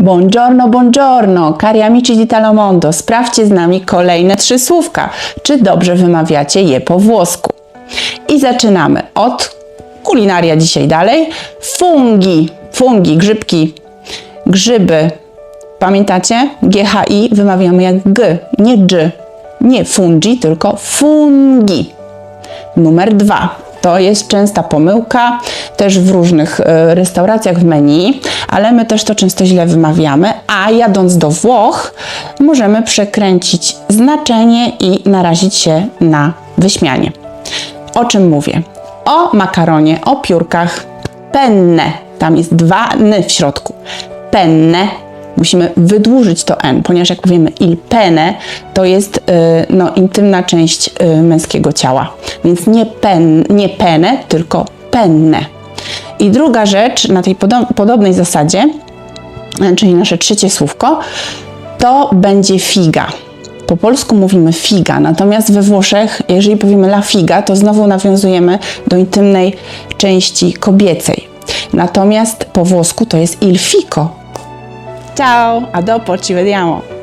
Buongiorno, buongiorno, cari amici di Talamondo. Sprawdźcie z nami kolejne trzy słówka, czy dobrze wymawiacie je po włosku. I zaczynamy od kulinaria dzisiaj dalej. Fungi, fungi, grzybki, grzyby. Pamiętacie? GHI wymawiamy jak G, nie G. Nie fungi, tylko fungi. Numer dwa. To jest częsta pomyłka, też w różnych e, restauracjach w menu, ale my też to często źle wymawiamy, a jadąc do Włoch możemy przekręcić znaczenie i narazić się na wyśmianie. O czym mówię? O makaronie, o piórkach. Penne. Tam jest dwa n w środku. Penne. Musimy wydłużyć to n, ponieważ jak powiemy il pene, to jest y, no, intymna część y, męskiego ciała. Więc nie, pen, nie pene, tylko penne. I druga rzecz na tej podo- podobnej zasadzie, y, czyli nasze trzecie słówko, to będzie figa. Po polsku mówimy figa, natomiast we Włoszech, jeżeli powiemy la figa, to znowu nawiązujemy do intymnej części kobiecej. Natomiast po włosku to jest il fico. Ciao, a dopo ci vediamo.